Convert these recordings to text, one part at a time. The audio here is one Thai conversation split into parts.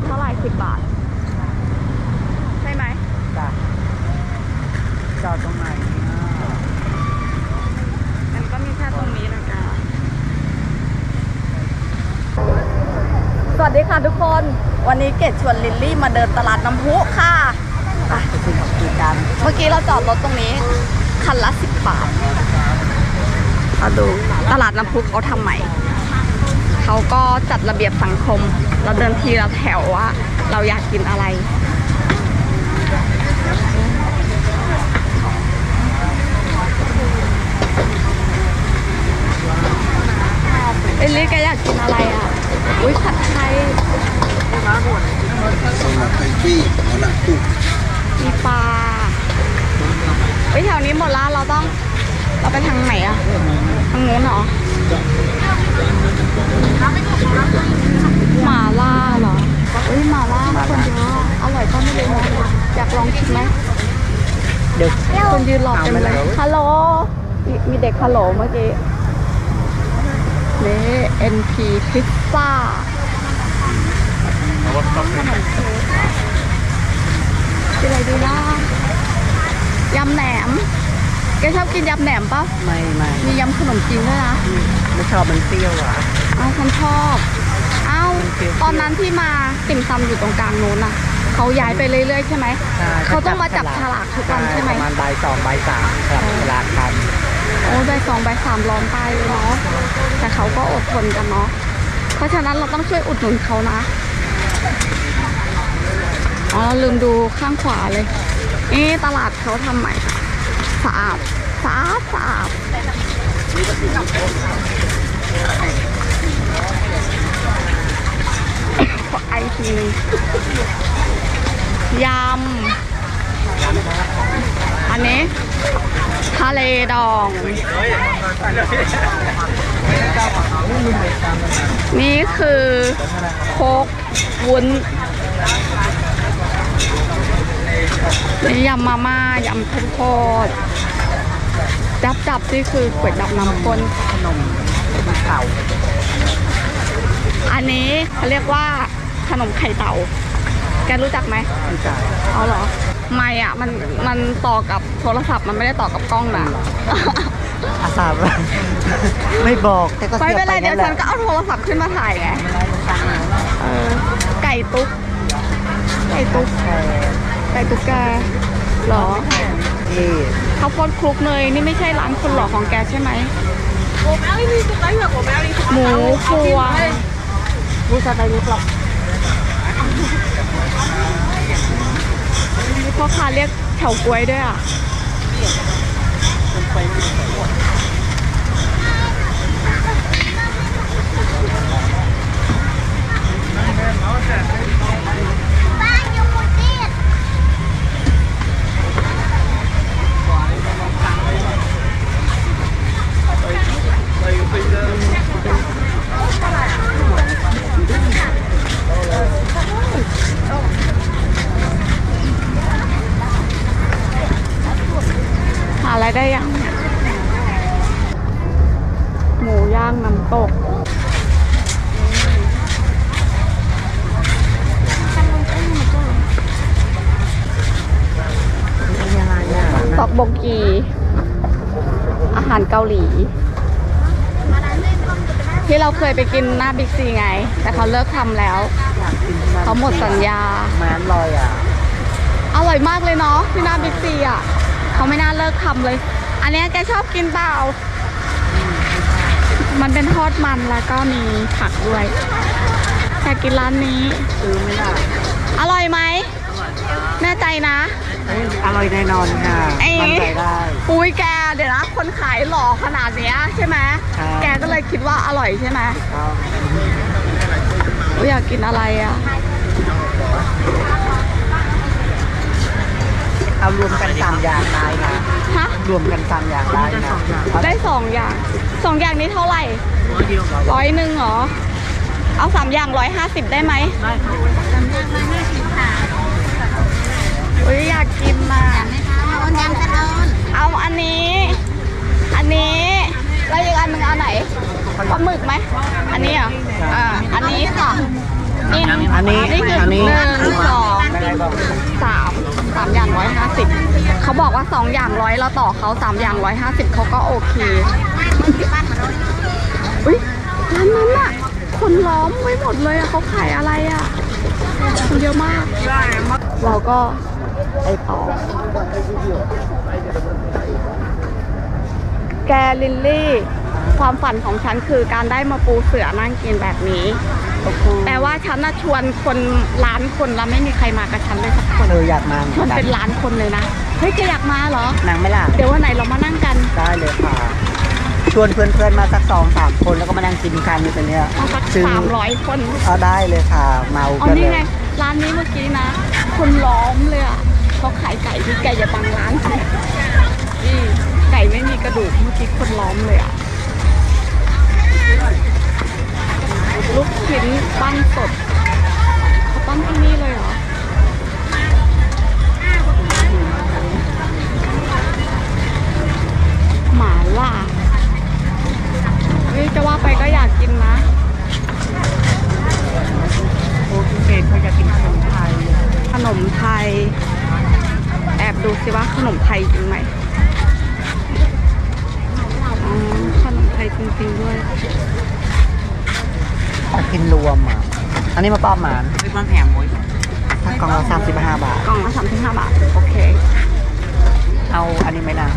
ถเท่าไหร่สิบบาท ใช่ไหมจ้ะจอดตรงไหนเนี่ยมันก็มีแค่ตรงนี้นะคะสวัสดีค่ะทุกคนวันนี้เกดชวนลิลลี่มาเดินตลาดน้ำพุค่ะไปไปกินของกินกันเมื่อกี้เราจอดรถตรงนี้ คันละสิบบาทมาดูตลาดน้ำพุเขาทำใหม่ เขาก็จัดระเบียบสังคม เราเดินทีละแถวว่า เราอยากกินอะไรเอลลี่แกอยากกินอะไรอะ อุ้ยผัดไทยไข่ปี้หมอหลังตุ้งมีปลาไปแถวนี้หมดละเราต้อง เราไปทางไหนอะ ทางนู้นเหรอ หมาล่าเหรอเฮ้ยหมาล่าคนเยอะอร่อยก็ไม่รู้นะอยากลองชิมไหมเดี๋ยวคนยืนรอเต็มเลยฮัลโหลมีมีเด็กฮัลโหลเมื่อกี้นี่ NP พิซซ่ากินอะไรดีล่ะยำแหนมแก ชอบกินยำแหนมปะไม่ไม่มียำขนมจีนด้วยนะ ไม่ชอบมันเปรี้ยวอะเอ้าฉันชอบ เอ้ามันเปรี้ยวๆตอนนั้นที่มาติ่มซำอยู่ตรงกลางนู้นน่ะ เขาย้ายไปเรื่อยๆใช่ไหมใช่เขาต้องมาจับฉลากทุกวันใช่ไหมประมาณบ่ายสองบ่ายสามครับเวลาทโอ้ใบสองใบสามร้อนตายเลยเนาะ แต่เขาก็อดทนกันเนาะ เพราะฉะนั้นเราต้องช่วยอุดหนุนเขานะ อ๋อเราลืมดูข้างขวาเลยนี่ตลาดเขาทำใหม่ค่ะสะอาด สาสะอาดขอไอทีนึงยำ อันนี้ทะเลดอง นี่คือโคกวุ้นนี่ยำมาม่ายำข้าวโพ ดจับจับนี่คือก๋วยจับน้ำข้นำขนมมันเข่าอันนี้เขาเรียกว่าขนมไข่เต่า แกรู้จักไหมไม่จ่ายเอาเหรอ ไม่อะ มัน มันต่อกับโทรศัพท์ มันไม่ได้ต่อกับกล้องนะอาสาไม่บอกแต่ก็ไม่เสียเป็นบไรไปเดี๋ยนั่วนแหฉัละนก็เอาโทรศัพท์ขึ้นมาถ่ายไงเออไก่ตุ๊ก ไก่ตุ๊ก ไก่ตุ๊กแกเหรอนี่ ข้าวโพดคลุกเนยนี่ไม่ใช่ร้านคนหล่อของแกใช่ไหมหมูพวงผู้ชายไปรู้หรอกพ่อค้าเรียกเฉาก๊วยด้วยอะะตอกโบกี อาหารเกาหลี ที่เราเคยไปกินหน้าบิ๊กซีไง แต่เขาเลิกทำแล้วอยากกินเขาหมดสัญญาแมนลอยอะ อร่อยมากเลยเนาะที่หน้าบิ๊กซีอะ เขาไม่น่าเลิกทำเลย อันเนี้ยแกชอบกินเปล่า มันเป็นทอดมันแล้วก็มีผักด้วยแกกินร้านนี้ ซื้อไหมล่ะอร่อยไหม แน่ใจนะเอ้ยอร่อยแน่นอนค่ะเอ้ยมั่นใจได้ อุ้ยแกเดี๋ยวนะคนขายหล่อขนาดเนี้ยใช่ไหมใช่แกก็เลยคิดว่าอร่อยใช่ไหมก็อุ๊ยอยากกินอะไรอะ เอารวมกันสามอย่างได้นะฮะ รวมกันสามอย่างได้นะได้สองอย่างสองอย่างนี้เท่าไหร่ร้อยหนึ่งเหรอ เอาสามอย่างร้อยห้าสิบได้ไหมได้ครับ อุ้ยอยากกินมาเอาอันนี้ อันนี้แล้วอีกอันหนึ่งเอาไหนปลาหมึกไหมอันนี้เหรออ่าอันนี้ค่ะนี่อันนี้นี่คืออันนี้ หนึ่งสองสามสามอย่างร้อยห้าสิบเขาบอกว่าสองอย่างร้อยเราต่อเขาสามอย่างร้อยห้าสิบเขาก็โอเคอุ้ยร้านนั้นอะคนล้อมไว้หมดเลยอะเขาขายอะไรอะคนเยอะมากเราก็ ไปต่อ แกลิลลี่ ความฝันของฉันคือการได้มาปูเสือนั่งกินแบบนี้แต่ว่าฉันน่ะชวนคนล้านคนแล้วไม่มีใครมากับฉันเลยสักคนเธออยากมาเหมืชวอนนกันเป็นล้านคนเลยนะ เฮ้ยแกอยากมาเหรอ นางไม่ล่ะเดี๋ยววันไหนเรามานั่งกันได้เลยค่ะ ชวนเพื่อนๆมาสักสองสามคนแล้วก็มานั่งกินกันอยู่ตรงเนี้ยเอาสักซึ่งสามร้อยคน เอาได้เลยค่ะ เมาเอากันเลนี่ยไงร้านนี้เมื่อกี้นะ คนล้อมเลยอะ เขาขายไก่ที่ไก่อย่าบังร้านสินี่ไก่ไม่มีกระดูกเมื่อกี้คนล้อมเลยอะลูกชิ้นปั้นสดเขาปั้นที่นี่เลยเหรอหมาล่าเฮ้ยจะว่าไปก็อยากกินนะโอเศษเขาอยากกินขนมไทยขนมไทย ดูสิว่าขนมไทยจริงไหมอ๋อขนมไทยจริงๆด้วยอยากกินรวมอะ อันนี้มาป้อมหมานเป็นมันแถมมุ้ยถ้ากล่องละสามสิบห้าบาท กล่องละสามสิบห้าบาท โอเค เอาอันนี้ไหมนะ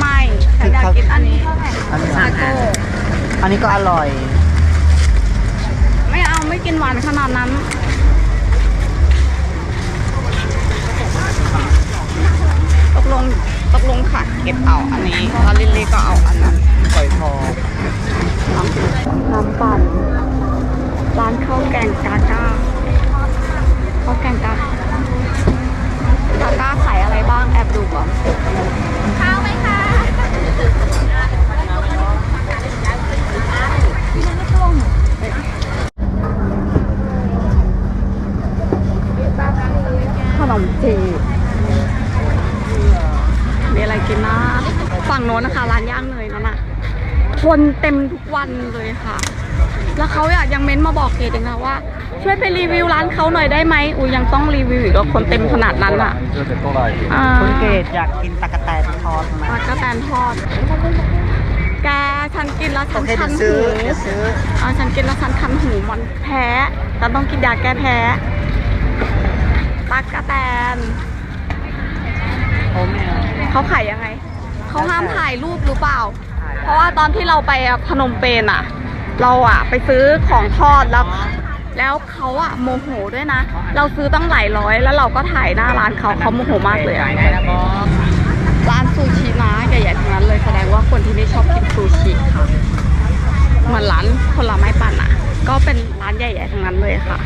ไม่ฉันอยากกินอันนี้อันนี้ชาโก้อันนี้ก็อร่อย ไม่เอาไม่กินหวานขนาดนั้น ค่ะ เก็บเอาอันนี้แล้วลิลลี่ก็เอาอันนั้นฝอยทองน้ำน้ำปั่นร้านข้าวแกงกาก้าข้าวแกงกากาก้าขายอะไรบ้างแอบดูก่อนข้าวไหมคะขนมจีบ มีอะไรกินนะฝั่งโน้นนะคะร้านย่างเนยนั่นน่ะคนเต็มทุกวันเลยค่ะ แล้วเขาอยากยังเม้นมาบอกเกดเองนะว่า ช่วยไปรีวิวร้านเขาหน่อยได้ไหมอูยังต้องรีวิวอีกแล้วคนเต็มขนาดนั้นอะอ่าคุณเกดอยากกินตะกะแตนทอดไหมปลากระแตนทอด แกฉันกินแล้วโอฉันเคคัเดี๋ยนวหูซื้อเดี๋ยวซื้ออ่าฉันกินแล้วฉันคันหูมันแพ้ฉันต้องกินยาแก้แพ้ปลากระแตน โอ้แม่เขาขายยังไง เขาห้ามถ่ายรูปหรือเปล่า เพราะว่าตอนที่เราไปพนมเปญอะเราอะไปซื้อของทอดแล้ว แล้วเขาอะโมโหด้วยนะ เราซื้อตั้งหลายร้อยแล้วเราก็ถ่ายหน้าร้านเขาเขาโมโหมากเลยอะได้แล้วบอสร้านซูชินะใหญ่ๆทั้งนั้นเลยแสดงว่าคนที่นี่ชอบกินซูชิค่ะเหมือนร้านผลไม้ปั่นอะก็เป็นร้านใหญ่ๆทั้งนั้นเลยค่ะ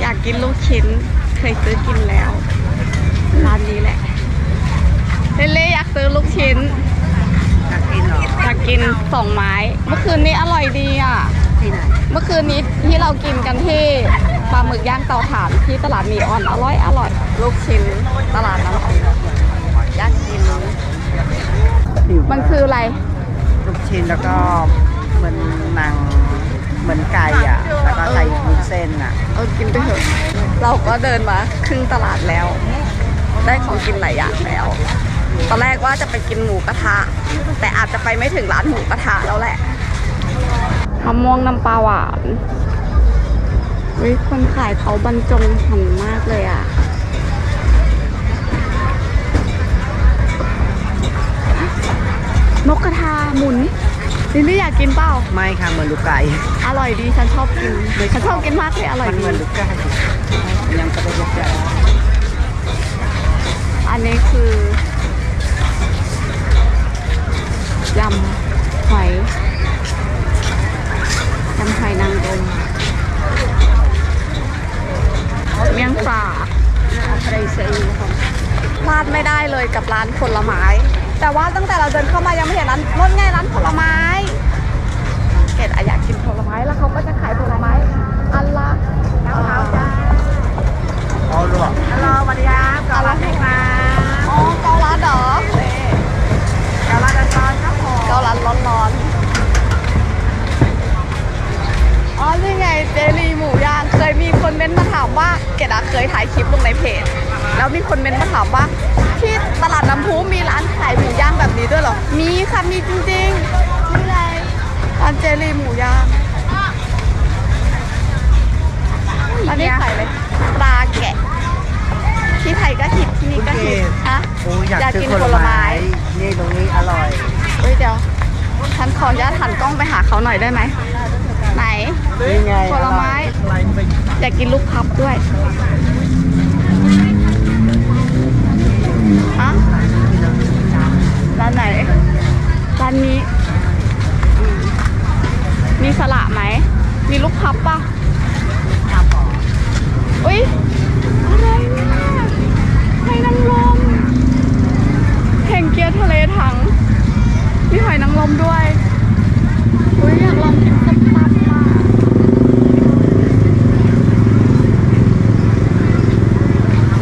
อยากกินลูกชิ้น เคยซื้อกินแล้ว ร้านนี้แหละ เล่ๆอยากซื้อลูกชิ้นอยากกินหรออยากกินสองไม้ เมื่อคืนนี้อร่อยดีอะ ที่ไหนเมื่อคืนนี้ที่เรากินกันที่ปลาหมึกย่างเตาถ่านที่ตลาดมีออนอร่อยอร่อย ลูกชิ้นตลาดน้ำออนอยากกินมันคืออะไร ลูกชิ้นแล้วก็เหมือนหนัง เหมือนไก่อะ แล้วก็ใส่วุ้นเส้นอะ เอากินไปเถอะ เราก็เดินมาครึ่งตลาดแล้ว ได้ของกินหลายอย่างแล้ว ตอนแรกว่าจะไปกินหมูกระทะ แต่อาจจะไปไม่ถึงร้านหมูกระทะแล้วแหละมะม่วงน้ำปลาหวานวิคนขายเขาบรรจงหันมากเลยอะ นกกระทาหมุน ลิลลี่อยากกินเปล่า ไม่ค่ะเหมือนลูกไก่อร่อยดีฉันชอบกินฉันชอบกินมากเลยอร่อยมันดี เหมือนลูกไก่ยังกระโดดลูกไก่อันนี้คือยำหอยยำหอยนางรมเมี่ยงปลาอะไรเซลพลาดไม่ได้เลยกับร้านผลไม้ แต่ว่าตั้งแต่เราเดินเข้ามายังไม่เห็นร้านรถไงร้านผลไม้ เกดอะอยากกินผลไม้แล้วเขาก็จะขายผลไม้ อันละเก้าจ้า อ๋อหรอ ฮัลโหลสวัสดีครับเกาลัดไหมคะอ๋อเกาลัดเหรอเกาลัดร้อนๆครับผมเกาลัดร้อนๆ ว่าเกดอะเคยถ่ายคลิปลงในเพจ แล้วมีคนเมนต์มาถามว่าที่ตลาดน้ำพุมีร้านขายหมูย่างแบบนี้ด้วยเหรอ มีค่ะมีจริงๆนี่เลยร้านเจลีหมูย่างร้านนี้ขายเลยปลาแกะ ที่ไทยก็หิตที่นี่ก็หิตอะโอ้ยอยากอยากซื้อกินผผลลไม้ไม้ นี่ตรงนี้อร่อย เฮ้ยเดี๋ยวฉันขออนุญาตหันกล้องไปหาเขาหน่อยได้ไหมไห นนี่ไงผลไม้ อยากกินลูกพับด้วยอะร้านไหน ร้านนี้อืมมีสละไหม มีลูกพับป่ะอุ้ยอะไรเนี่ยหอยนางรมแข่งเกียร์ทะเลถัง มีหอยนางรมด้วยอุ้ยอยากลองกินส้มตำอะ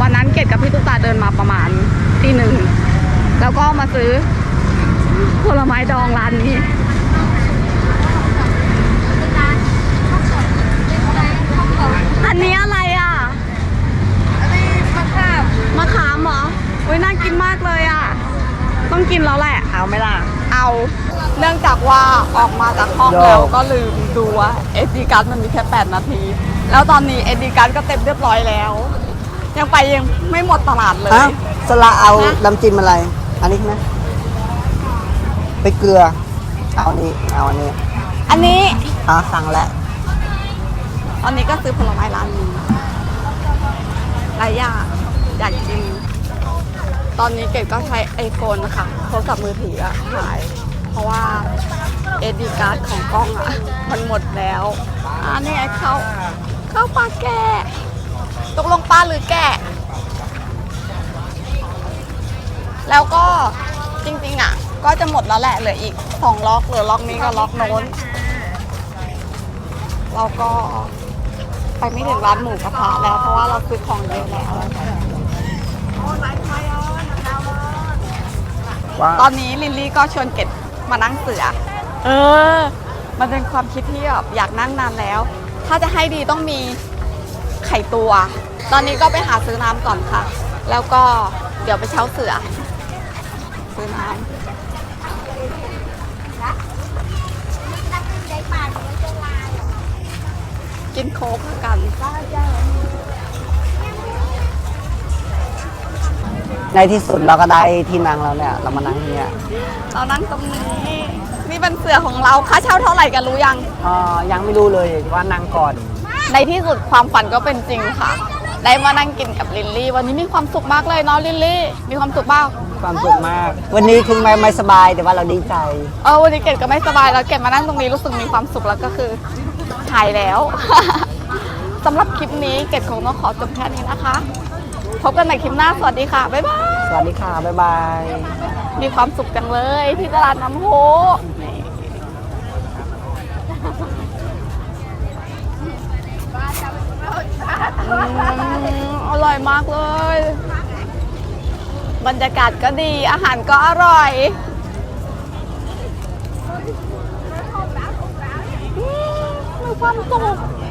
วันนั้นเกดกับพี่ตุ๊กตาเดินมาประมาณตีหนึ่ง แล้วก็มาซื้อผลไม้ดองร้านนี้อันนี้อะไรอะ อันนี้มะขามมะขามเหรออุ้ยน่ากินมากเลยอะ ต้องกินแล้วแหละ เอาไหมล่ะ เอา เนื่องจากว่าออกมาจากห้องโย่แล้วก็ลืมดูว่า SD card มันมีแค่ 8 นาที แล้วตอนนี้ SD card ก็เต็มเรียบร้อยแล้ว ยังไปยังไม่หมดตลาดเลยฮะสละเอาฮะน้ำจิ้มอะไร อันนี้ใช่ไหมไปเกลือ เอาอันนี้เอาอันนี้อันนี้อะสั่งแล้วตอนนี้ก็ซื้อผลไม้ร้านนี้หลายอย่างอยากกิน ตอนนี้เกดก็ใช้ iPhone นะคะโทรศัพท์มือถืออะถ่าย เพราะว่า SD card ของกล้องอะมันหมดแล้วอันนี้ไอ้เข้า เข้าปลาแกะตกลงปลาหรือแกะ แล้วก็จริงๆอะ ก็จะหมดแล้วแหละเหลืออีกสองล็อกเหลือล็อกนี้กับล็อกโน้นเราก็ไปไม่ถึงร้านหมูกระทะแล้วเพราะว่าเราซื้อของเยอะแล้วว่าตอนนี้ลิลลี่ก็ชวนเกดมานั่งเสือ เออ มันเป็นความคิดที่แบบอยากนั่งนานแล้ว ถ้าจะให้ดีต้องมีไข่ตัว ตอนนี้ก็ไปหาซื้อน้ำก่อนค่ะ แล้วก็เดี๋ยวไปเช่าเสือ ซื้อน้ำกินโค้กกันในที่สุดเราก็ได้ที่นั่งแล้วเนี่ย เรามานั่งที่เนี่ยเรานั่งตรงนี้นี่เป็นเสือของเราค่าเช่าเท่าไหร่กันรู้ยังอ๋อยังไม่รู้เลยว่านั่งก่อน ในที่สุดความฝันก็เป็นจริงค่ะ ได้มานั่งกินกับลิลลี่ วันนี้มีความสุขมากเลยเนาะลิลลี่ มีความสุขมาก ความสุขมาก วันนี้ถึงไม่ไม่สบายแต่ว่าเราดีใจ เออวันนี้เกดก็ไม่สบายแล้วเกดมานั่งตรงนี้รู้สึกมีความสุขแล้วก็คือหายแล้ว สำหรับคลิปนี้เกดคงต้องขอจบแค่นี้นะคะ พบกันใหม่คลิปหน้าสวัสดีค่ะ บ๊ายบาย สวัสดีค่ะ บ๊ายบาย มีความสุขจังเลยที่ตลาดน้ำโพนี่อืมอร่อยมากเลย บรรยากาศก็ดีอาหารก็อร่อยอืมมีความสุข